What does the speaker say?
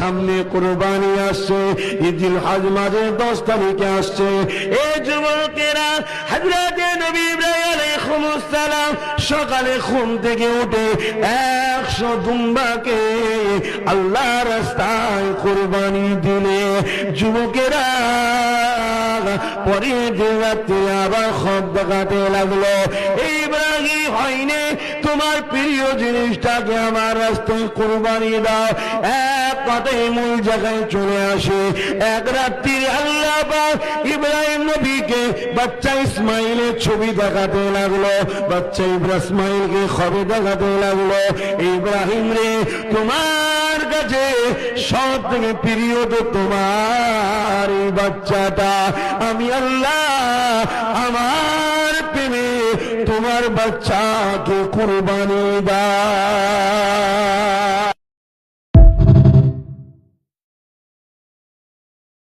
সামনে কোরবানি আসছে, ঈদুল হজ মাঝে দশ তারিখে আসছে। এই যুবকেরা হাজরাতে নবী ইব্রাহিম আলাইহিস সালাম সকালে ঘুম থেকে উঠে একশো দুম্বাকে আল্লাহ রাস্তায় কোরবানি দিলে। যুবকেরা পরে দিন রাত্রে আবার খব দেখাতে লাগল। ইব্রাহিম হয়নি। তোমার প্রিয় জিনিসটাকে আমার রাস্তায় কোরবানি দাও। এক কথায় মূল জায়গায় চলে আসে। এক রাত্রি আল্লাহ ইব্রাহিম নবীকে বাচ্চা ইসমাইলের ছবি দেখাতে লাগল। বাচ্চা ইব্রাহিমকে খবর দেখাতে লাগল। ইব্রাহিম রে, তোমার কাছে সব থেকে প্রিয় তো তোমার এই বাচ্চাটা। আমি আল্লাহ, আমার তোমার বাচ্চাকে কুরবানি দা